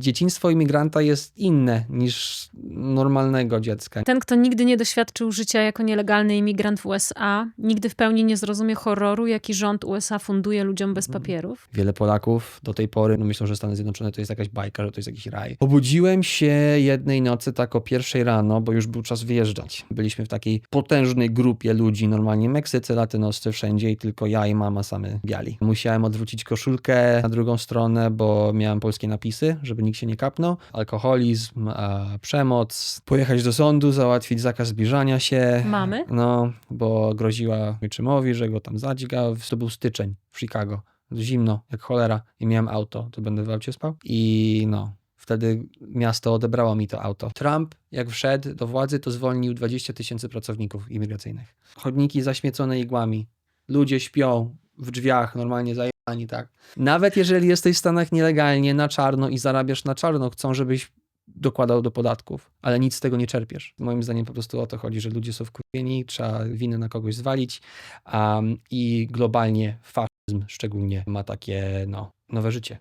Dzieciństwo imigranta jest inne niż normalnego dziecka. Ten, kto nigdy nie doświadczył życia jako nielegalny imigrant w USA, nigdy w pełni nie zrozumie horroru, jaki rząd USA funduje ludziom bez papierów. Wiele Polaków do tej pory no myślą, że Stany Zjednoczone to jest jakaś bajka, że to jest jakiś raj. Obudziłem się jednej nocy tak o pierwszej rano, bo już był czas wyjeżdżać. Byliśmy w takiej potężnej grupie ludzi, normalnie Meksycy, Latynoscy, wszędzie i tylko ja i mama same biali. Musiałem odwrócić koszulkę na drugą stronę, bo miałem polskie napisy, żeby nikt się nie kapnął. Alkoholizm, a, przemoc, pojechać do sądu, załatwić zakaz zbliżania się. Mamy? No, bo groziła ojczymowi, że go tam zadźga. To był styczeń w Chicago. Zimno, jak cholera. I miałem auto, to będę w aucie spał. I no, wtedy miasto odebrało mi to auto. Trump, jak wszedł do władzy, to zwolnił 20 tysięcy pracowników imigracyjnych. Chodniki zaśmiecone igłami. Ludzie śpią w drzwiach, normalnie zajebani, tak. Nawet jeżeli jesteś w Stanach nielegalnie, na czarno i zarabiasz na czarno, chcą, żebyś dokładał do podatków, ale nic z tego nie czerpiesz. Moim zdaniem po prostu o to chodzi, że ludzie są wkurwieni, trzeba winę na kogoś zwalić um, i globalnie faszyzm szczególnie ma takie no, nowe życie.